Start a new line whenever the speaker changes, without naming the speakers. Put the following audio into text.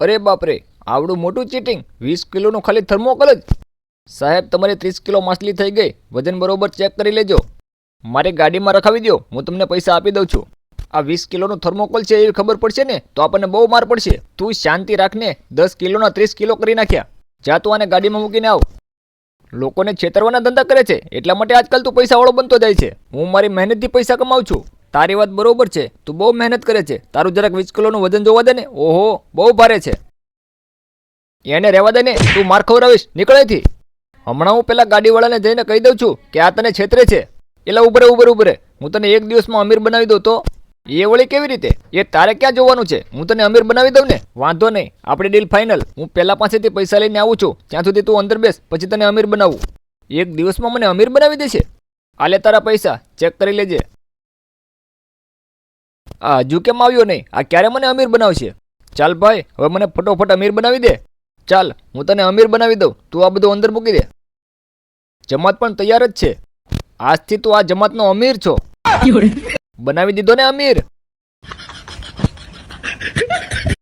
અરે બાપરે, આવડું મોટું ચીટિંગ વીસ કિલોનું ખાલી થર્મોકોલ જ. સાહેબ, તમારી ત્રીસ કિલો માછલી થઈ ગઈ. વજન બરોબર ચેક કરી લેજો. મારી ગાડીમાં રખાવી દો હું તમને પૈસા આપી દઉં છું. આ વીસ કિલોનું થર્મોકોલ છે એવી ખબર પડશે ને, તો આપણને બહુ માર પડશે. તું શાંતિ રાખને. દસ કિલોના ત્રીસ કિલો કરી નાખ્યા. જા તું આને ગાડીમાં મૂકીને આવ. લોકોને છેતરવાના ધંધા કરે છે. એટલા માટે આજકાલ તું પૈસાવાળો બનતો જાય છે. હું મારી મહેનતથી પૈસા કમાઉં છું. તારી વાત બરોબર છે. તું બહુ મહેનત કરે છે. તારું જરાક વીસ કિલોનું વજન જોવા દે ને. ઓહો, બહુ ભારે છે. એને રહેવા દે ને. તું માર ખવડાવીશ. નીકળેથી હમણાં હું પેલા ગાડીવાળાને જઈને કહી દઉં છું કે આ તને છેતરે છે. એલા, ઉભરે ઉભરે ઉભરે. હું તને એક દિવસમાં અમીર બનાવી દઉં તો? એ વળી કેવી રીતે? એ તારે ક્યાં જોવાનું છે? હું તને અમીર બનાવી દઉં ને? વાંધો નહીં. આપણી ડીલ ફાઇનલ હું પહેલાં પાસેથી પૈસા લઈને આવું છું. ત્યાં સુધી તું અંદર બેસ. પછી તને અમીર બનાવું. એક દિવસમાં મને અમીર બનાવી દેશે. આલે તારા પૈસા. ચેક કરી લેજે. આ હજુ કેમ આવ્યો નહીં. આ ક્યારે મને અમીર બનાવશે? ચાલ ભાઈ હવે મને ફટોફટ અમીર બનાવી દે. ચાલ હું તને અમીર બનાવી દઉં. તું આ બધું અંદર મૂકી દે. જમાત પણ તૈયાર જ છે. આજથી તું આ જમાતનો અમીર છો. બનાવી દીધો ને અમીર.